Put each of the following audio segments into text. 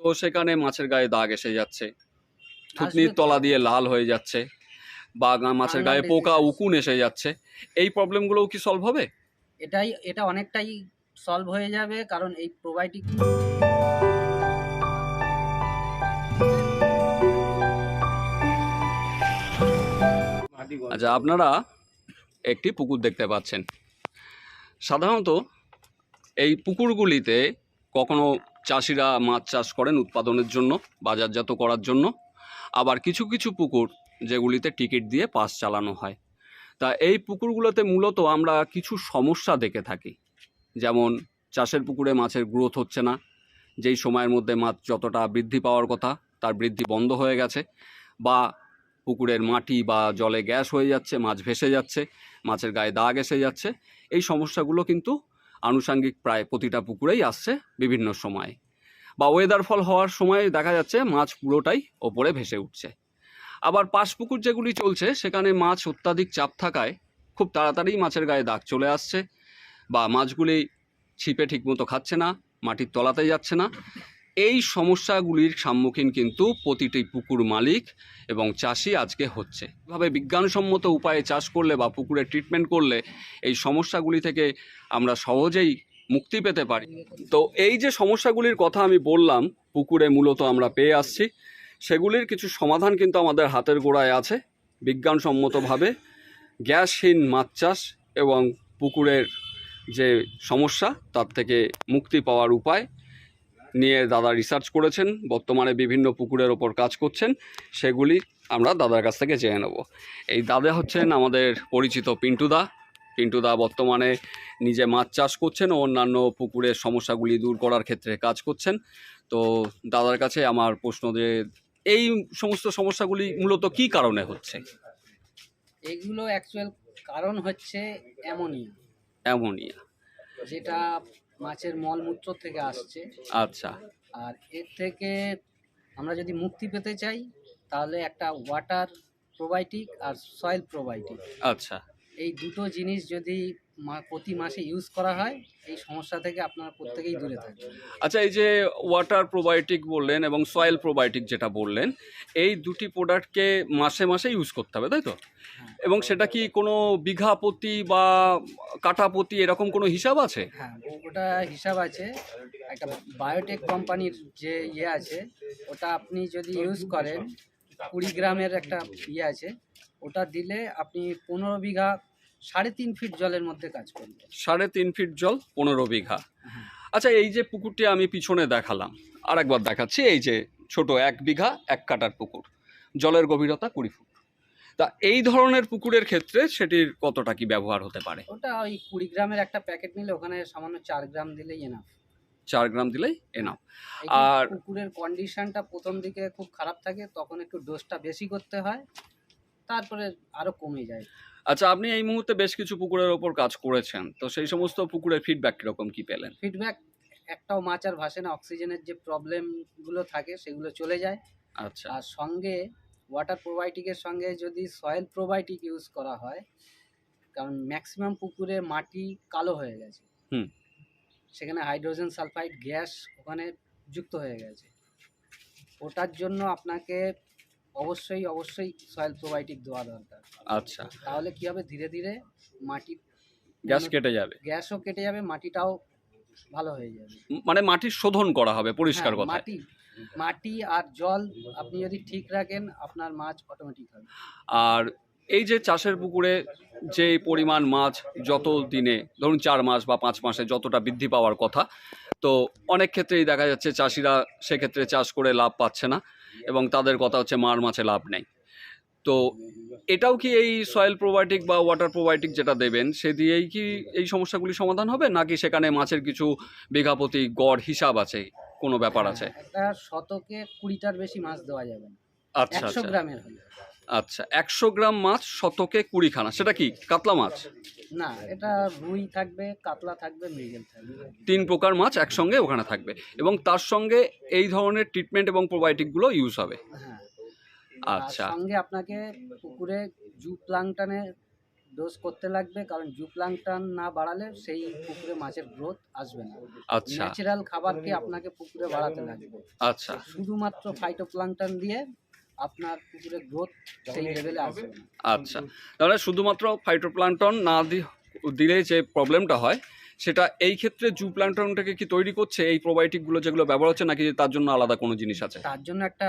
তো সেখানে মাছের গায়ে দাগ এসে যাচ্ছে। থুতনির তলা দিয়ে লাল হয়ে যাচ্ছে। বা মাছের গায়ে পোকা উকুন এসে যাচ্ছে। এই প্রবলেমগুলোও কি সলভ হবে? এটাই এটা অনেকটাই সলভ হয়ে যাবে কারণ এই প্রোবায়োটিক আচ্ছা আপনারা একটি পুকুর দেখতে পাচ্ছেন। সাধারণত এই পুকুরগুলিতে কখনো চাষিরা মাছ চাষ করেন উৎপাদনের জন্য, বাজারজাত করার জন্য। আবার কিছু কিছু পুকুর যেগুলিতে টিকিট দিয়ে পাস চালানো হয়। তা এই পুকুরগুলোতে মূলত আমরা কিছু সমস্যা দেখে থাকি। যেমন, চাষের পুকুরে মাছের গ্রোথ হচ্ছে না। যেই সময়ের মধ্যে মাছ যতটা বৃদ্ধি পাওয়ার কথা, তার বৃদ্ধি বন্ধ হয়ে গেছে। বা পুকুরের মাটি বা জলে গ্যাস হয়ে যাচ্ছে, মাছ ভেসে যাচ্ছে, মাছের গায়ে দাগ এসে যাচ্ছে। এই সমস্যাগুলো কিন্তু আনুষাঙ্গিক প্রায় প্রতিটা পুকুরেই আসছে বিভিন্ন সময়ে। বা ওয়েদার ফল হওয়ার সময় দেখা যাচ্ছে মাছ পুরোটাই ওপরে ভেসে উঠছে। আবার পাশ পুকুর যেগুলি চলছে, সেখানে মাছ অত্যাধিক চাপ থাকায় খুব তাড়াতাড়ি মাছের গায়ে দাগ চলে আসছে বা মাছগুলি ছিপে ঠিকমতো খাচ্ছে না, মাটির তলাতে যাচ্ছে না। এই সমস্যাগুলির সম্মুখীন কিন্তু প্রতিটি পুকুর মালিক এবং চাষি আজকে হচ্ছে। এভাবে বিজ্ঞানসম্মত উপায়ে চাষ করলে বা পুকুরে ট্রিটমেন্ট করলে এই সমস্যাগুলি থেকে আমরা সহজেই মুক্তি পেতে পারি। তো এই যে সমস্যাগুলির কথা আমি বললাম, পুকুরে মূলত আমরা পেয়ে আসছি। সেগুলির কিছু সমাধান কিন্তু আমাদের হাতের গোড়ায় আছে, বিজ্ঞানসম্মতভাবে। গ্যাসহীন মাছ চাষ এবং পুকুরের যে সমস্যা, তার থেকে মুক্তি পাওয়ার উপায় নিয়ে দাদা রিসার্চ করেছেন বর্তমানে বিভিন্ন পুকুরের ওপর কাজ করছেন সেগুলি আমরা দাদার কাছ থেকে জেনে নেব। এই দাদা হচ্ছেন আমাদের পরিচিত পিন্টুদা পিন্টুদা বর্তমানে নিজে মাছ চাষ করছেন ও অন্যান্য পুকুরের সমস্যাগুলি দূর করার ক্ষেত্রে কাজ করছেন। তো দাদার কাছে আমার প্রশ্ন যে এই সমস্ত সমস্যাগুলি মূলত কি কারণে হচ্ছে? এগুলো অ্যাকচুয়াল কারণ হচ্ছে অ্যামোনিয়া। অ্যামোনিয়া। যেটা মাছের মলমূত্র থেকে আসছে। আচ্ছা। আর এর থেকে আমরা যদি মুক্তি পেতে চাই তাহলে একটা ওয়াটার প্রোবায়োটিক আর সয়েল প্রোবায়োটিক আচ্ছা। এই দুটো জিনিস যদি প্রতি মাসে ইউজ করা হয় এই সমস্যা থেকে আপনারা প্রত্যেকেই দূরে থাকবেন। আচ্ছা এই যে ওয়াটার প্রোবায়োটিক বললেন এবং সয়েল প্রোবায়োটিক যেটা বললেন এই দুটি প্রোডাক্টকে মাসে মাসে ইউজ করতে হবে তাই তো? হ্যাঁ। এবং সেটা কি কোনো বিঘা প্রতি বা কাটা প্রতি এরকম কোনো হিসাব আছে? হ্যাঁ ওটা হিসাব আছে। একটা বায়োটেক কোম্পানির যে ইয়ে আছে ওটা আপনি যদি ইউজ করেন কুড়ি গ্রামের একটা ইয়ে আছে ওটা দিলে আপনি পনেরো বিঘা সাড়ে তিন ফিট জলের মধ্যে কাজ করবে। সাড়ে তিন ফিট জল পনেরো বিঘা। হ্যাঁ। আচ্ছা এই যে পুকুরটি আমি পিছনে দেখালাম আর একবার দেখাচ্ছি এই যে ছোট এক বিঘা এক কাটার পুকুর জলের গভীরতা কুড়ি ফুট। তা এই ধরনের পুকুরের ক্ষেত্রে সেটির কতটা কি ব্যবহার হতে পারে? ওটা ওই কুড়ি গ্রামের একটা প্যাকেট নিলে ওখানে সামান্য চার গ্রাম দিলেই এনাফ চার গ্রাম দিলেই এনাফ আর আর- পুকুরের কন্ডিশনটা প্রথম দিকে খুব খারাপ থাকে তখন একটু ডোজটা বেশি করতে হয় তারপরে আরও কমে যায়। আচ্ছা আপনি এই মুহূর্তে বেশ কিছু পুকুরের ওপর কাজ করেছেন। তো সেই সমস্ত পুকুরের ফিডব্যাক কীরকম কি পেলেন? ফিডব্যাক একটাও মাছ আর ভাসে না অক্সিজেনের যে প্রবলেমগুলো থাকে সেগুলো চলে যায়। আচ্ছা। আর সঙ্গে ওয়াটার প্রোবায়োটিকের সঙ্গে যদি সয়েল প্রোবায়োটিক ইউজ করা হয় কারণ ম্যাক্সিমাম পুকুরে মাটি কালো হয়ে গেছে। হুম। সেখানে হাইড্রোজেন সালফাইড গ্যাস ওখানে যুক্ত হয়ে গেছে। ওটার জন্য আপনাকে অবশ্যই অবশ্যই সয়েল প্রোবায়োটিক দেওয়া দরকার। আচ্ছা। তাহলে কি হবে? ধীরে ধীরে মাটি গ্যাস কেটে যাবে। গ্যাসও কেটে যাবে মাটিটাও ভালো হয়ে যাবে। মানে মাটির শোধন করা হবে পরিষ্কার হ্যাঁ, কথা মাটি মাটি আর জল আপনি যদি ঠিক রাখেন আপনার মাছ অটোমেটিক হবে। আর এই যে চাষের পুকুরে যে পরিমাণ মাছ যত দিনে ধরুন চার মাস বা পাঁচ মাসে যতটা বৃদ্ধি পাওয়ার কথা তো অনেক ক্ষেত্রেই দেখা যাচ্ছে চাষিরা সেক্ষেত্রে চাষ করে লাভ পাচ্ছে না। এবং তাদের কথা হচ্ছে মার মাছে লাভ নেই। তো এটাও কি এই সয়েল প্রোবায়োটিক বা ওয়াটার প্রোবায়োটিক যেটা দেবেন সে দিয়েই কি এই সমস্যাগুলি সমাধান হবে? নাকি সেখানে মাছের কিছু বিঘাপতি গড় হিসাব আছে? কোনো ব্যাপার আছে? হ্যাঁ, শতকে কুড়িটার বেশি মাছ দেওয়া যাবে আচ্ছা আচ্ছা। গ্রামের হলে। আচ্ছা একশো গ্রাম মাছ শতকে কুড়িখানা সেটা কি কাতলা মাছ? না এটা রুই থাকবে কাতলা থাকবে মৃগেল থাকবে। তিন প্রকার মাছ একসঙ্গে ওখানে থাকবে এবং তার সঙ্গে এই ধরনের ট্রিটমেন্ট এবং প্রোবায়োটিকগুলো ইউজ হবে। হ্যাঁ। আচ্ছা। সঙ্গে আপনাকে পুকুরে জু প্লাংটনের ডোজ করতে লাগবে কারণ জু জুপ্লাংটান না বাড়ালে সেই পুকুরে মাছের গ্রোথ আসবে না। আচ্ছা। ন্যাচারাল খাবারকে আপনাকে পুকুরে বাড়াতে লাগবে। আচ্ছা। শুধুমাত্র ফাইটোপ্লাংটন দিয়ে আপনার পুকুরের গ্রোথ সেই লেভেলে আসবে আচ্ছা। তাহলে শুধুমাত্র ফাইটোপ্লান্টন না দিলে যে প্রবলেমটা হয় সেটা এই ক্ষেত্রে জু প্ল্যান্টনটাকে কি তৈরি করছে? এই প্রোবায়োটিকগুলো যেগুলো ব্যবহার হচ্ছে নাকি তার জন্য আলাদা কোনো জিনিস আছে? তার জন্য একটা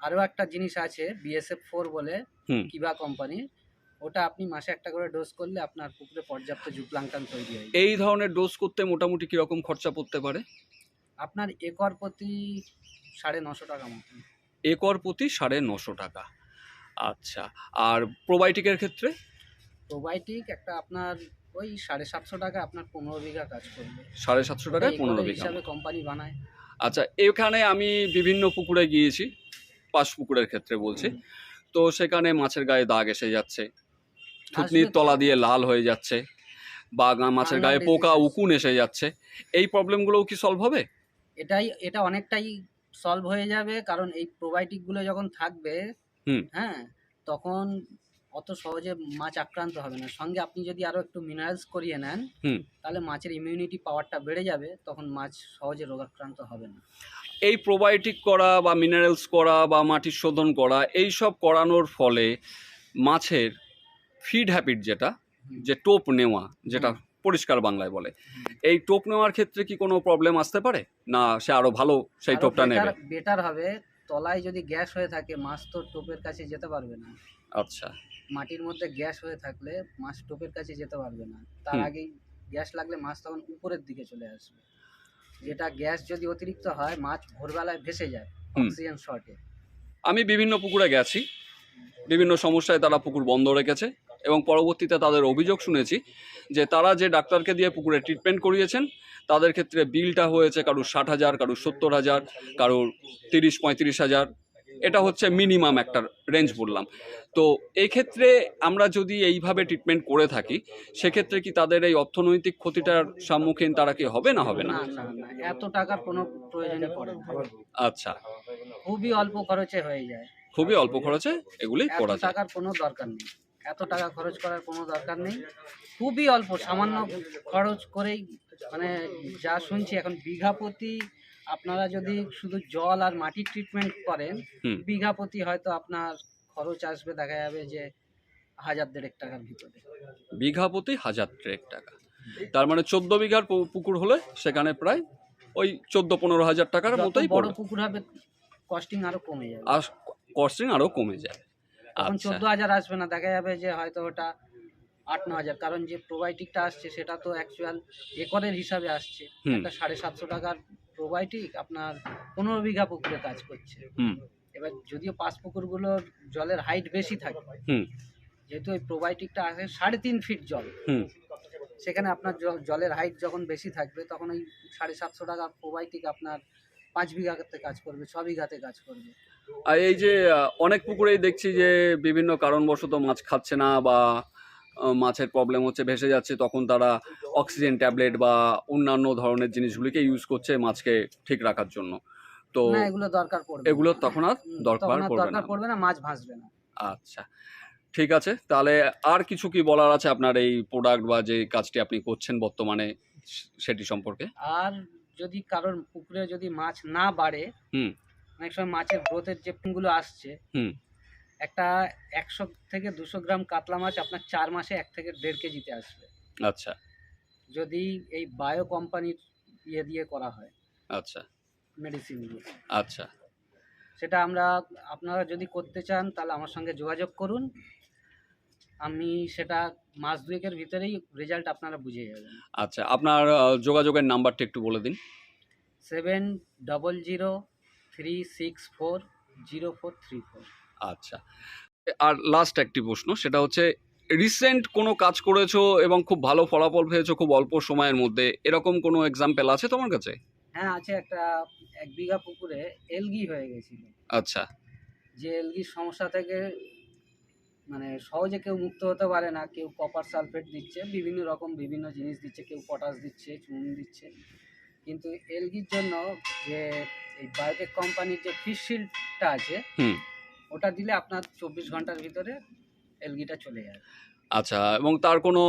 আরও একটা জিনিস আছে বিএসএফ ফোর বলে কিবা কোম্পানির ওটা আপনি মাসে একটা করে ডোজ করলে আপনার পুকুরে পর্যাপ্ত জুপ্লাংটন তৈরি হয়। এই ধরনের ডোজ করতে মোটামুটি কীরকম খরচা পড়তে পারে? আপনার একর প্রতি সাড়ে নশো টাকা মতো। একর প্রতি সাড়ে নশো টাকা। আচ্ছা আর প্রোবায়োটিকের ক্ষেত্রে? প্রোবায়োটিক একটা আপনার ওই সাড়ে সাতশো টাকা আপনার পনেরো বিঘা কাজ করবে। সাড়ে সাতশো টাকায় পনেরো বিঘা। হিসাবে কোম্পানি বানায়। আচ্ছা এখানে আমি বিভিন্ন পুকুরে গিয়েছি পাশ পুকুরের ক্ষেত্রে বলছি। তো সেখানে মাছের গায়ে দাগ এসে যাচ্ছে থুতনির তলা দিয়ে লাল হয়ে যাচ্ছে বা মাছের গায়ে পোকা উকুন এসে যাচ্ছে। এই প্রবলেমগুলোও কি সলভ হবে? এটাই এটা অনেকটাই সলভ হয়ে যাবে কারণ এই প্রোবায়োটিকগুলো যখন থাকবে হুম। হ্যাঁ তখন অত সহজে মাছ আক্রান্ত হবে না সঙ্গে আপনি যদি আরও একটু মিনারেলস করিয়ে নেন হুম। তাহলে মাছের ইমিউনিটি পাওয়ারটা বেড়ে যাবে তখন মাছ সহজে রোগাক্রান্ত হবে না এই প্রোবায়োটিক করা বা মিনারেলস করা বা মাটির শোধন করা এই সব করানোর ফলে মাছের ফিড হ্যাবিট যেটা যে টোপ নেওয়া যেটা পরিষ্কার বাংলায় বলে। এই টোপ নেওয়ার ক্ষেত্রে কি কোনো প্রবলেম আসতে পারে? না সে আরও ভালো সেই টোপটা নেবে? বেটার হবে। তলায় যদি গ্যাস হয়ে থাকে মাছ তো টোপের কাছে যেতে পারবে না। আচ্ছা। মাটির মধ্যে গ্যাস হয়ে থাকলে মাছ টোপের কাছে যেতে পারবে না। তার। আগেই গ্যাস লাগলে মাছ তখন উপরের দিকে চলে আসবে। যেটা গ্যাস যদি অতিরিক্ত হয় মাছ ভোরবেলায় ভেসে যায় অক্সিজেন শর্টে আমি বিভিন্ন পুকুরে গেছি। বিভিন্ন সমস্যায় তারা পুকুর বন্ধ রেখেছে। এবং পরবর্তীতে তাদের অভিযোগ শুনেছি যে তারা যে ডাক্তারকে দিয়ে পুকুরে ট্রিটমেন্ট করিয়েছেন তাদের ক্ষেত্রে বিলটা হয়েছে কারুর ষাট হাজার কারুর সত্তর হাজার কারুর তিরিশ পঁয়ত্রিশ হাজার। এটা হচ্ছে মিনিমাম একটা রেঞ্জ বললাম। তো এই ক্ষেত্রে আমরা যদি এইভাবে ট্রিটমেন্ট করে থাকি সেক্ষেত্রে কি তাদের এই অর্থনৈতিক ক্ষতিটার সম্মুখীন তারা কি হবে না হবে না? এত টাকার কোনো প্রয়োজনে পড়ে আচ্ছা। খুবই অল্প খরচে হয়ে যায়। খুবই অল্প খরচে এগুলি করা যায়। টাকার কোনো দরকার নেই। এত টাকা খরচ করার কোনো দরকার নেই। খুবই অল্প সামান্য খরচ করেই মানে যা শুনছি এখন বিঘা প্রতি আপনারা যদি শুধু জল আর মাটি ট্রিটমেন্ট করেন। বিঘা প্রতি হয়তো আপনার খরচ আসবে দেখা যাবে যে হাজার দেড়েক টাকার ভিতরে। বিঘা প্রতি হাজার ট্রেক টাকা। তার মানে চোদ্দ বিঘার পুকুর হলে সেখানে প্রায় ওই চোদ্দ পনেরো হাজার টাকার মতোই বড় পুকুর হবে কস্টিং আরও কমে যাবে। আর কস্টিং আরও কমে যাবে। তখন আচ্ছা। চোদ্দ হাজার আসবে না দেখা যাবে যে হয়তো ওটা আট ন হাজার। কারণ যে প্রোবায়োটিকটা আসছে সেটা তো অ্যাকচুয়াল একরের হিসাবে আসছে। একটা সাড়ে সাতশো টাকার প্রোবায়োটিক আপনার পনেরো বিঘা পুকুরে কাজ করছে। এবার যদিও পাঁচ পুকুরগুলোর জলের হাইট বেশি থাকে হুম। যেহেতু ওই প্রোবায়োটিকটা আসে সাড়ে তিন ফিট জল। সেখানে আপনার জলের হাইট যখন বেশি থাকবে তখন ওই সাড়ে সাতশো টাকার প্রোবায়োটিক আপনার পাঁচ বিঘাতে কাজ করবে ছ বিঘাতে কাজ করবে। আর এই যে অনেক পুকুরেই দেখছি যে বিভিন্ন কারণবশত মাছ খাচ্ছে না বা মাছের প্রবলেম হচ্ছে ভেসে যাচ্ছে তখন তারা অক্সিজেন ট্যাবলেট বা অন্যান্য ধরনের জিনিসগুলিকে ইউজ করছে মাছকে ঠিক রাখার জন্য। তো এগুলো দরকার পড়বে এগুলো তখন আর দরকার পড়বে না। পড়বে না মাছ ভাসবে না। আচ্ছা ঠিক আছে। তাহলে আর কিছু কি বলার আছে আপনার এই প্রোডাক্ট বা যে কাজটি আপনি করছেন বর্তমানে সেটি সম্পর্কে? আর যদি কারোর পুকুরে যদি মাছ না বাড়ে হুম। অনেক সময় মাছের গ্রোথের যে গুলো আসছে হুম। একটা একশো থেকে দুশো গ্রাম কাতলা মাছ আপনার চার মাসে এক থেকে দেড় কেজিতে আসবে। আচ্ছা। যদি এই বায়ো কোম্পানির ইয়ে দিয়ে করা হয় আচ্ছা। মেডিসিন দিয়ে। আচ্ছা। সেটা আমরা আপনারা যদি করতে চান তাহলে আমার সঙ্গে যোগাযোগ করুন। আমি সেটা মাস দুয়েকের ভিতরেই রেজাল্ট আপনারা বুঝে যাবেন। আচ্ছা আপনার যোগাযোগের নাম্বারটা একটু বলে দিন। Seven double zero three six four zero four three four. আচ্ছা। আর লাস্ট একটি প্রশ্ন সেটা হচ্ছে রিসেন্ট কোনো কাজ করেছ এবং খুব ভালো ফলাফল পেয়েছ খুব অল্প সময়ের মধ্যে? এরকম কোনো এক্সাম্পল আছে তোমার কাছে? হ্যাঁ আছে একটা এক বিঘা পুকুরে এলগি হয়ে গেছিল। আচ্ছা। যে এলগির সমস্যা থেকে সহজে কেউ মুক্ত হতে পারে না কেউ কপার সালফেট দিচ্ছে বিভিন্ন রকম বিভিন্ন জিনিস দিচ্ছে কেউ পটাশ দিচ্ছে চুন দিচ্ছে। কিন্তু এলগির জন্য যে এই বায়োটেক কোম্পানির যে ফিশ শিল্ডটা আছে ওটা দিলে আপনার চব্বিশ ঘণ্টার ভিতরে এলগিটা চলে যাবে আচ্ছা এবং তার কোনো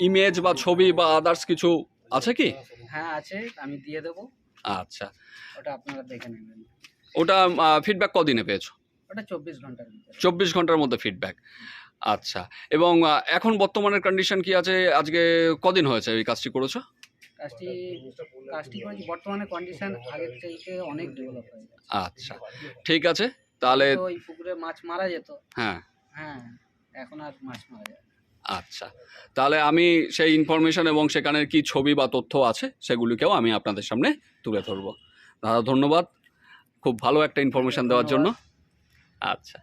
ইমেজ বা ছবি বা আদার্স কিছু আছে কি? হ্যাঁ আছে আমি দিয়ে দেবো। আচ্ছা। ওটা আপনারা দেখে নেবেন। ওটা ফিডব্যাক কদিনে পেয়েছ? ওটা চব্বিশ ঘণ্টার চব্বিশ ঘণ্টার মধ্যে ফিডব্যাক আচ্ছা এবং এখন বর্তমানের কন্ডিশন কি আছে? আজকে কদিন হয়েছে এই কাজটি করেছ? কাজটি কাজটি করেছি বর্তমানে কন্ডিশন আগের থেকে অনেক ডেভেলপ হয়ে গেছে। আচ্ছা ঠিক আছে তাহলে ওই পুকুরে মাছ মারা যেত। হ্যাঁ। হ্যাঁ এখন আর মাছ মারা যায় আচ্ছা তাহলে আমি সেই ইনফরমেশন এবং সেখানের কি ছবি বা তথ্য আছে সেগুলিকেও আমি আপনাদের সামনে তুলে ধরবো। দাদা ধন্যবাদ। খুব ভালো একটা ইনফরমেশন দেওয়ার জন্য। আচ্ছা।